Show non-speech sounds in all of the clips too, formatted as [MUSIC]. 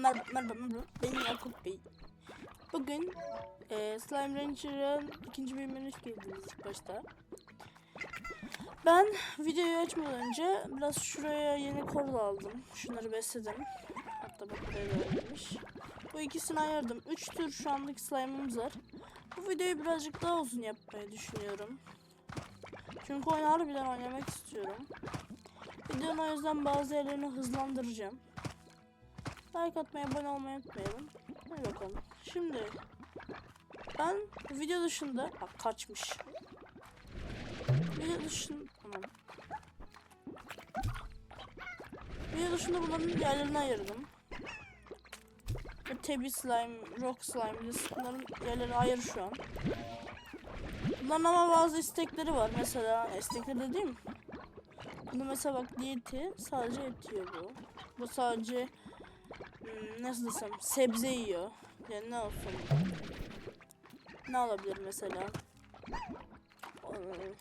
Merhaba, merhaba. Ben Yakup Bey. Bugün e, Slime Rancher'ın ikinci bölümüne hoş başta. Ben videoyu açmadan önce biraz şuraya yeni kol aldım. Şunları besledim. Hatta bak da verilmiş. Bu ikisini ayırdım. Üç tür şu anlık slime'ımız var. Bu videoyu birazcık daha uzun yapmayı düşünüyorum. Çünkü oyunu harbiden oynamak istiyorum. Videonun o yüzden bazı yerlerini hızlandıracağım. Like atmayı, abone olmayı unutmayalım. Hadi bakalım. Şimdi ben video dışında bak kaçmış. Video dışında tamam. Video dışında bunların yerlerini ayırdım. Tebi slime, rock slime, bunların yerleri ayrı şu an. Bunların ama bazı istekleri var. Mesela istekleri dediğim bunu mesela bak diyeti sadece et yiyor bu. Bu sadece nasıl desem sebze yiyor. Yani ne olsun? Ne olabilir mesela? Ee,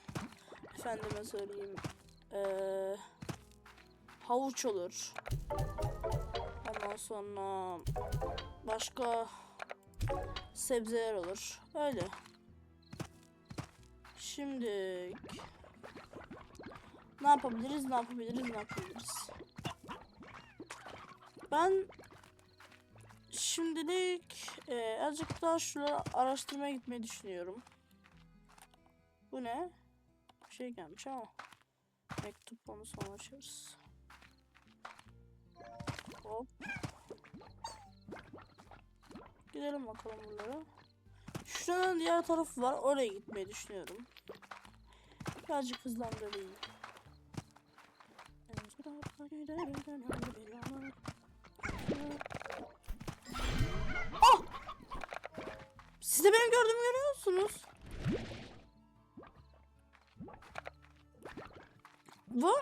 Efendime söyleyeyim. Ee, havuç olur. Ondan sonra başka sebzeler olur. Öyle. Şimdi ne yapabiliriz? Ne yapabiliriz? Ne yapabiliriz? Ben şimdilik e, azıcık daha şurada araştırmaya gitmeyi düşünüyorum. Bu ne? Bir şey gelmiş ama. Mektup onu sonra açarız. Hop. Gidelim bakalım buralara. Şuranın diğer tarafı var. Oraya gitmeyi düşünüyorum. Birazcık hızlandırayım. Ah! Siz de benim gördüğümü görüyor musunuz? Bu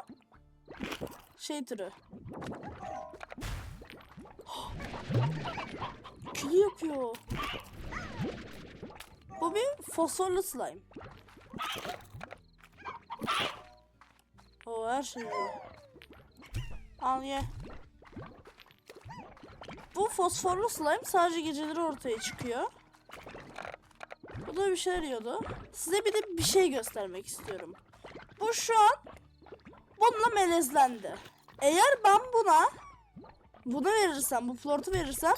şey türü. [GASPS] Kili yapıyor. Bu bir fosforlu slime. O her şey. Al ye. Bu fosforlu slime sadece geceleri ortaya çıkıyor. Bu da bir şeyler yiyordu. Size bir de bir şey göstermek istiyorum. Bu şu an bununla melezlendi. Eğer ben buna bunu verirsem, bu flortu verirsem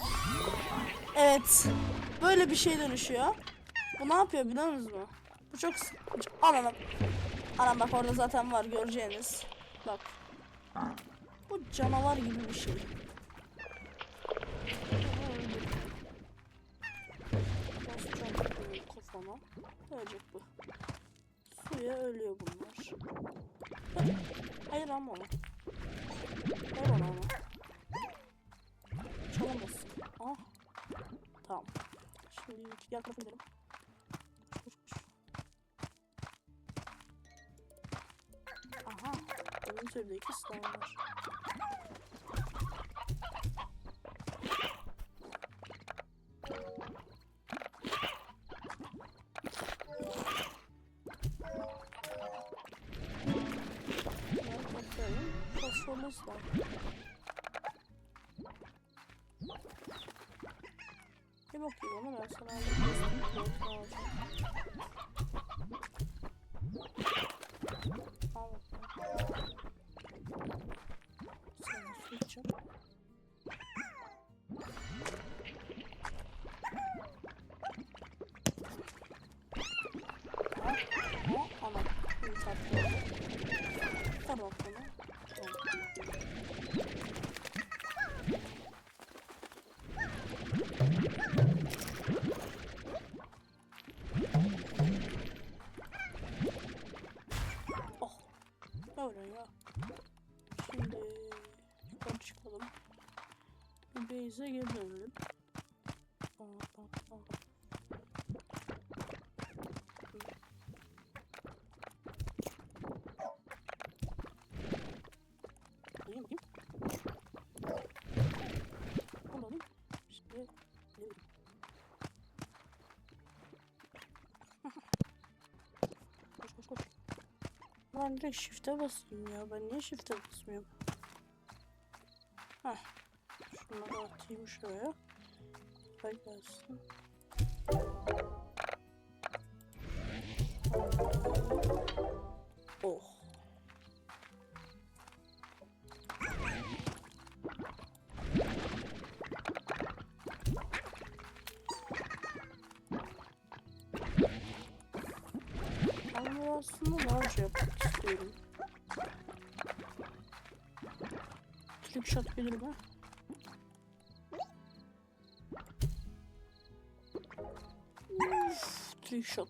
evet böyle bir şey dönüşüyor. Bu ne yapıyor biliyor musunuz? Bu çok. Anam. Anam bak orada zaten var göreceğiniz. Bak. Bu canavar gibi bir şey. Basacağım kafama. Ölecek bu. Suya ölüyor bunlar. Hayır, Hayır ama bana onu. Çalamazsın. Ah. Tamam. Şimdi tarafa gidelim. Aha. Benim söylediği iki slime var. Fosforlu slime. Bir bakayım ona ben sana alacağım. Base'e geri dönelim. Aa, bak. Bakayım, bakayım. Bunu alayım. Şimdi ne. Koş koş koş. Ben direkt shift'e basayım ya. Ben niye shift'e basmıyorum? Heh. Şunları atayım şuraya. Bak gelsin. Oh. Ama aslında şey yapmak istiyorum. Trick shot gelir mi? Shot.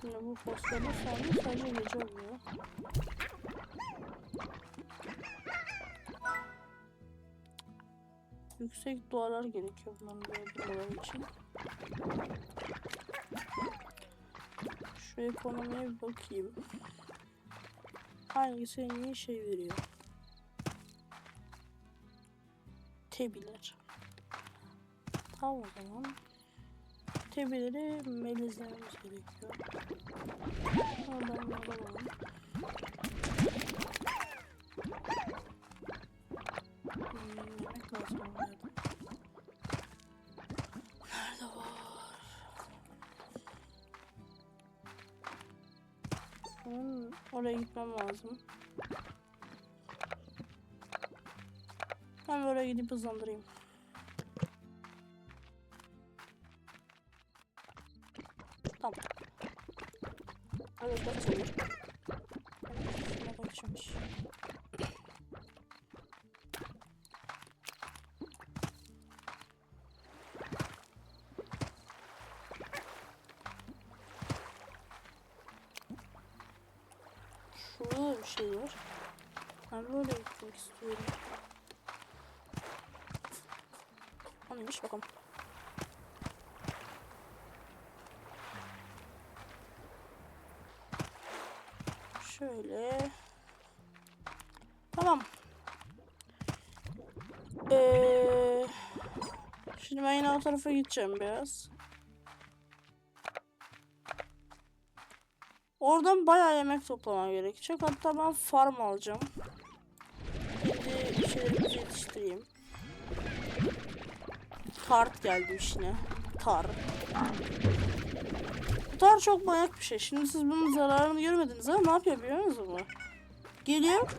Şimdi bu fosforlu sahne sadece gece oluyor. Yüksek duvarlar gerekiyor bunların böyle durmaları için. Şu ekonomiye bir bakayım. Hangisi en iyi şey veriyor? Tebiler. Tamam o zaman. Tebileri melezlememiz gerekiyor. Oradan alalım. Hmm. Nerede var? Hmm, oraya gitmem lazım. Ben oraya gidip hızlandırayım. Tamam. Evet, O bakalım. Şöyle. Tamam. Ee, şimdi ben yine o tarafa gideceğim biraz. Oradan bayağı yemek toplamam gerekecek. Hatta ben farm alacağım. Kendi şeylerimizi Tart geldi işine. Tar. Bu tar çok manyak bir şey. Şimdi siz bunun zararını görmediniz ama ne yapıyor biliyor musunuz bu? Geliyor.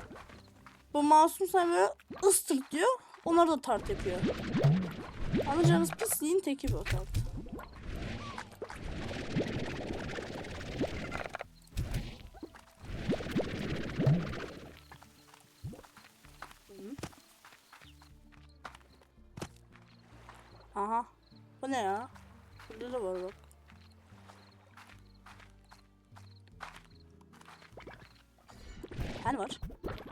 Bu masum sen böyle ıstırt diyor. Onlar da tart yapıyor. Ama pisliğin teki bu tart. Var?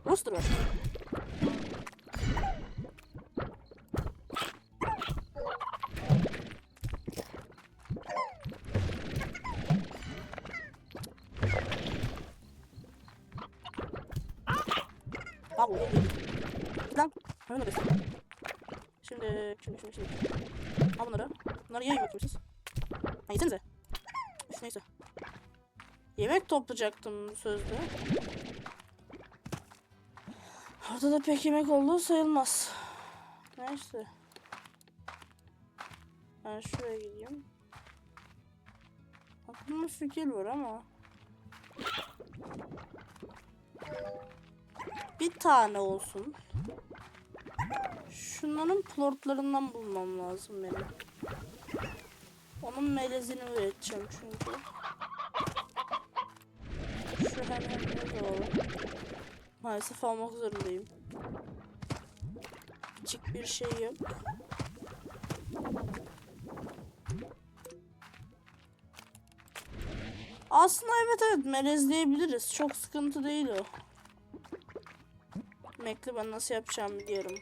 Rooster var. Al bu. Git lan. Hemen orası. Şimdi, şimdi, şimdi, şimdi. Toplayacaktım sözde. Orada da pek yemek olduğu sayılmaz. Neyse. Ben şuraya gideyim. Aklımda fikir var ama. Bir tane olsun. Şunların plortlarından bulmam lazım benim. Onun melezini üreteceğim çünkü. Maalesef almak zorundayım. Küçük bir şey yok. Aslında evet evet melezleyebiliriz. Çok sıkıntı değil o. Bekle ben nasıl yapacağımı biliyorum.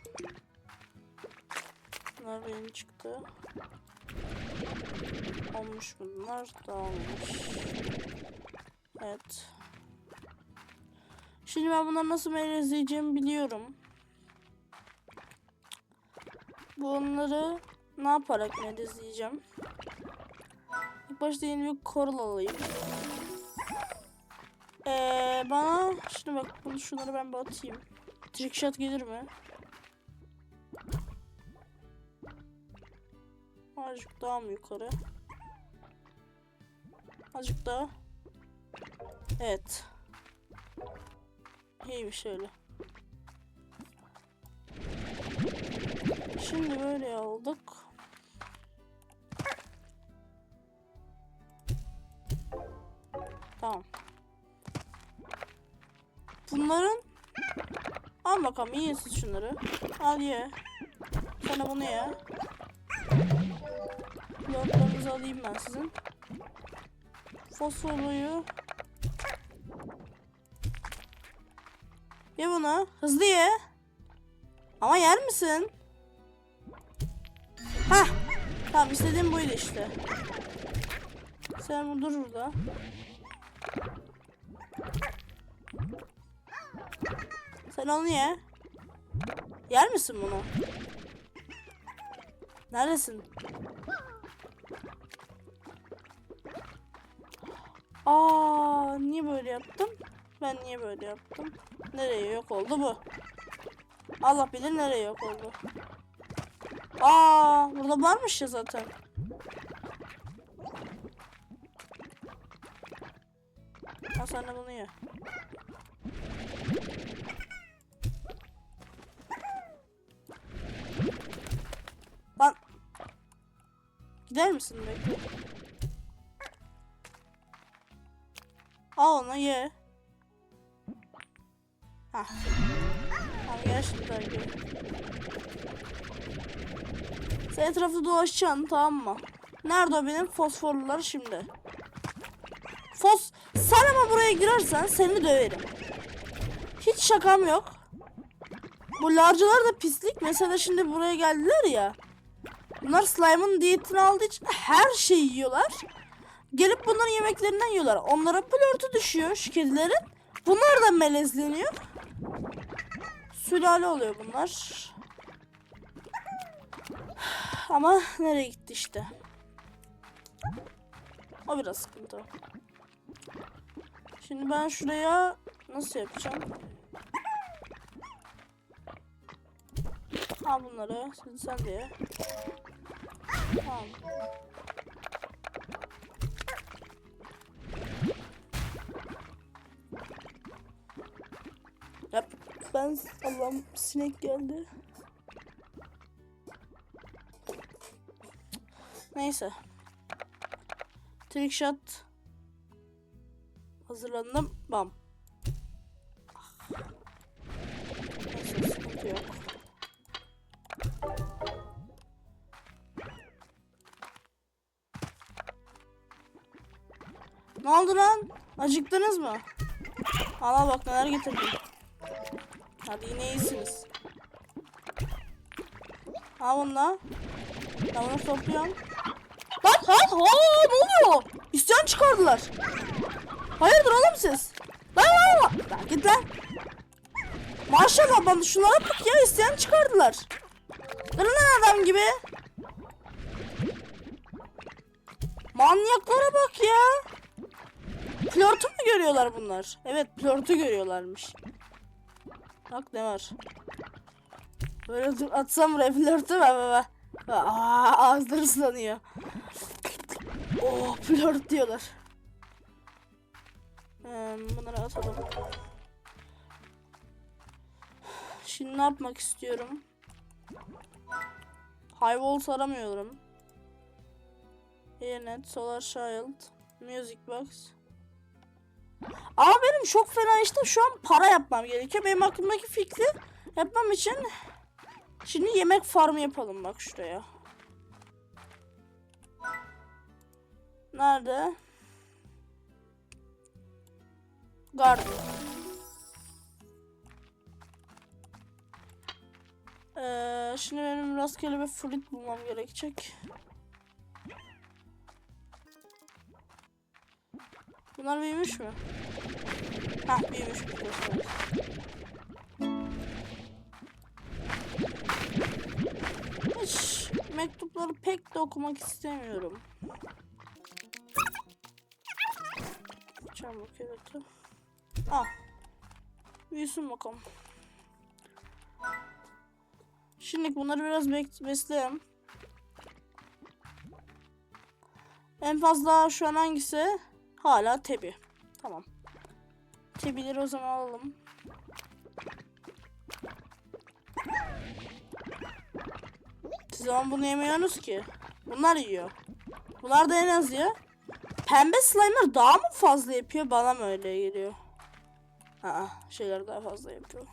Bunlar benim çıktı. Olmuş bunlar da olmuş. Evet. Şimdi ben bunları nasıl melezleyeceğimi biliyorum. Bunları ne yaparak melezleyeceğim? İlk başta yeni bir coral alayım. Ee, bana şimdi bak bunu şunları ben bir atayım. Trick shot gelir mi? Azıcık daha mı yukarı? Azıcık daha. Evet. İyiymiş öyle. Şimdi böyle aldık. Tamam. Bunların Al bakalım yiyin şunları. Al ye. Sana bunu ye. Lordlarınızı alayım ben sizin. Fosforluyu. Ye bunu. Hızlı ye. Ama yer misin? Hah. Tamam istediğim buydu işte. Sen dur burada. Sen onu ye. Yer misin bunu? Neredesin? Aa, niye böyle yaptım? Ben niye böyle yaptım? Nereye yok oldu bu? Allah bilir nereye yok oldu. Aa, burada varmış ya zaten. Ha sen de bunu ye. Lan. Gider misin bekle? Al onu ye. Belki. Sen etrafta dolaşacaksın tamam mı? Nerede o benim fosforlular şimdi? Fos... Sen ama buraya girersen seni döverim. Hiç şakam yok. Bu larcalar da pislik. Mesela şimdi buraya geldiler ya. Bunlar slime'ın diyetini aldığı için her şeyi yiyorlar. Gelip bunların yemeklerinden yiyorlar. Onlara plörtü düşüyor şu kedilerin. Bunlar da melezleniyor. Sülale oluyor bunlar. Ama nereye gitti işte. O biraz sıkıntı. Şimdi ben şuraya nasıl yapacağım? Al bunları. Sen de ye. Tamam. Ben Allah'ım sinek geldi. Neyse. Trick shot. Hazırlandım. Bam. Neyse sıkıntı yok. Ne oldu lan? Acıktınız mı? Allah bak neler getirdim. Hadi yine iyisiniz. Ha bununla. Ben bunu topluyorum. Lan ha ha ne oluyor? İsyan çıkardılar. Hayırdır oğlum siz? Lan lan lan. Lan git lan. Maşallah bana şunlara bak ya isyan çıkardılar. Durun lan adam gibi. Manyaklara bak ya. Flörtü mü görüyorlar bunlar? Evet flörtü görüyorlarmış. Bak var. Böyle dur atsam buraya flörtü var baba. Aa, ağızları ıslanıyor. Oh flört diyorlar. Ee, bunları atalım. Şimdi ne yapmak istiyorum? High Walls aramıyorum. Internet, Solar Shield, Music Box. Ama benim çok fena işte şu an para yapmam gerekiyor. Benim aklımdaki fikri yapmam için şimdi yemek farmı yapalım bak şuraya. Nerede? Garden. Ee, şimdi benim rastgele bir fruit bulmam gerekecek. Bunlar büyümüş mü? Hah büyümüş. Göster. Hiç mektupları pek de okumak istemiyorum. Çabuk evet. Al. Büyüsün bakalım. Şimdi bunları biraz besleyelim. En fazla şu an hangisi? Hala tebi. Tamam. Tebileri o zaman alalım. Siz zaman bunu yemiyorsunuz ki. Bunlar yiyor. Bunlar da en az yiyor. Pembe slime'lar daha mı fazla yapıyor? Bana mı öyle geliyor? Aa, şeyler daha fazla yapıyor.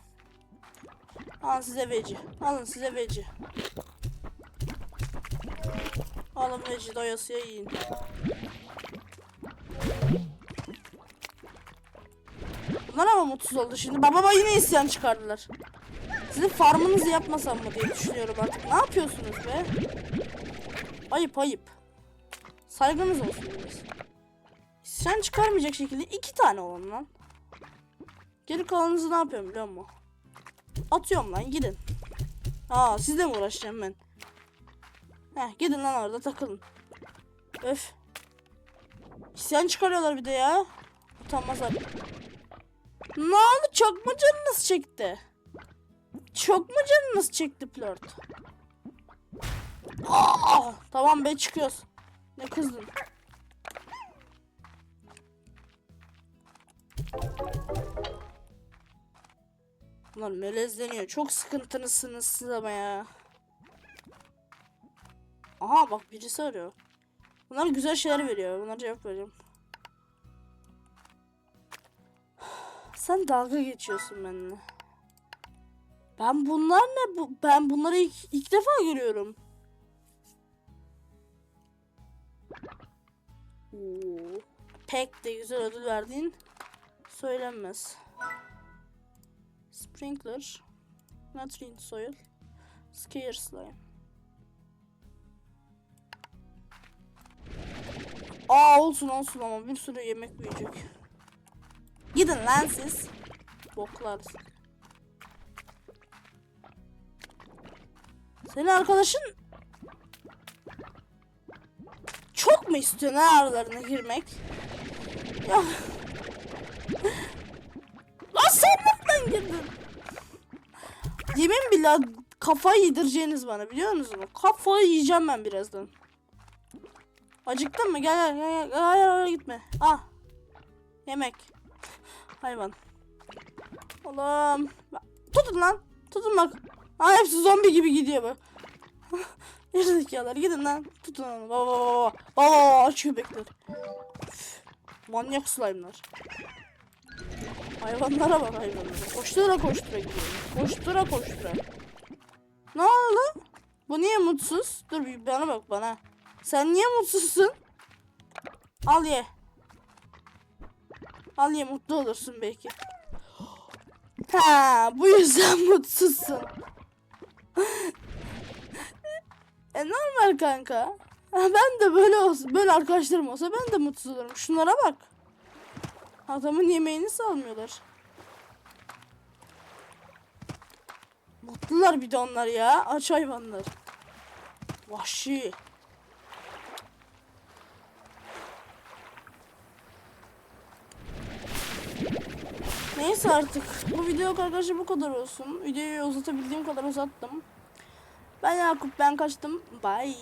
Alın size veci. Alın size veci. Alın veci doyasıya yiyin. Bunlar ama mutsuz oldu şimdi. Babama yine isyan çıkardılar. Sizin farmınızı yapmasam mı diye düşünüyorum artık. Ne yapıyorsunuz be? Ayıp ayıp. Saygınız olsun biraz. İsyan çıkarmayacak şekilde iki tane olun lan. Geri kalanınızı ne yapıyorum biliyor musun? Atıyorum lan gidin. Aa sizle mi uğraşacağım ben? Heh gidin lan orada takılın. Öf. İsyan çıkarıyorlar bir de ya. Utanmazlar. Ne oldu çok mu canınız çekti? Çok mu canınız çekti flört? Aa, tamam be çıkıyoruz. Ne kızdın? Bunlar melezleniyor. Çok sıkıntılısınız siz ama ya. Aha bak birisi arıyor. Bunlar güzel şeyler veriyor. Bunlara cevap vereceğim. Sen dalga geçiyorsun benimle. Ben bunlar ne? Bu, ben bunları ilk, ilk defa görüyorum. Oo. Pek de güzel ödül verdiğin söylenmez. Sprinkler. Nutrient soil. Scare slime. Aa olsun olsun ama bir sürü yemek büyüyecek. Gidin lan siz. Boklar. Senin arkadaşın çok mu istiyor ne aralarına girmek? Ya. [LAUGHS] Lan sen nereden girdin? Yemin billah kafayı yedireceğiniz bana biliyor musunuz? Kafayı yiyeceğim ben birazdan. Acıktın mı? Gel gel gel. Hayır oraya gitme. Ah. Yemek. Hayvan. Oğlum. Tutun lan. Tutun bak. Ha hepsi zombi gibi gidiyor bak. [LAUGHS] Gerizekalılar gidin lan. Tutun onu. Baba baba baba. Aç köpekler. Üf, Manyak slime'lar. Hayvanlara bak hayvanlara. Koştura koştura gidiyor. Koştura koştura. Ne oldu? Bu niye mutsuz? Dur bir bana bak bana. Sen niye mutsuzsun? Al ye. Al ye mutlu olursun belki. Ha, bu yüzden [LAUGHS] mutsuzsun. e normal kanka. Ben de böyle olsa, böyle arkadaşlarım olsa ben de mutsuz olurum. Şunlara bak. Adamın yemeğini salmıyorlar. Mutlular bir de onlar ya. Aç hayvanlar. Vahşi. Neyse artık. Bu video arkadaşlar bu kadar olsun. Videoyu uzatabildiğim kadar uzattım. Ben Yakup ben kaçtım. Bye.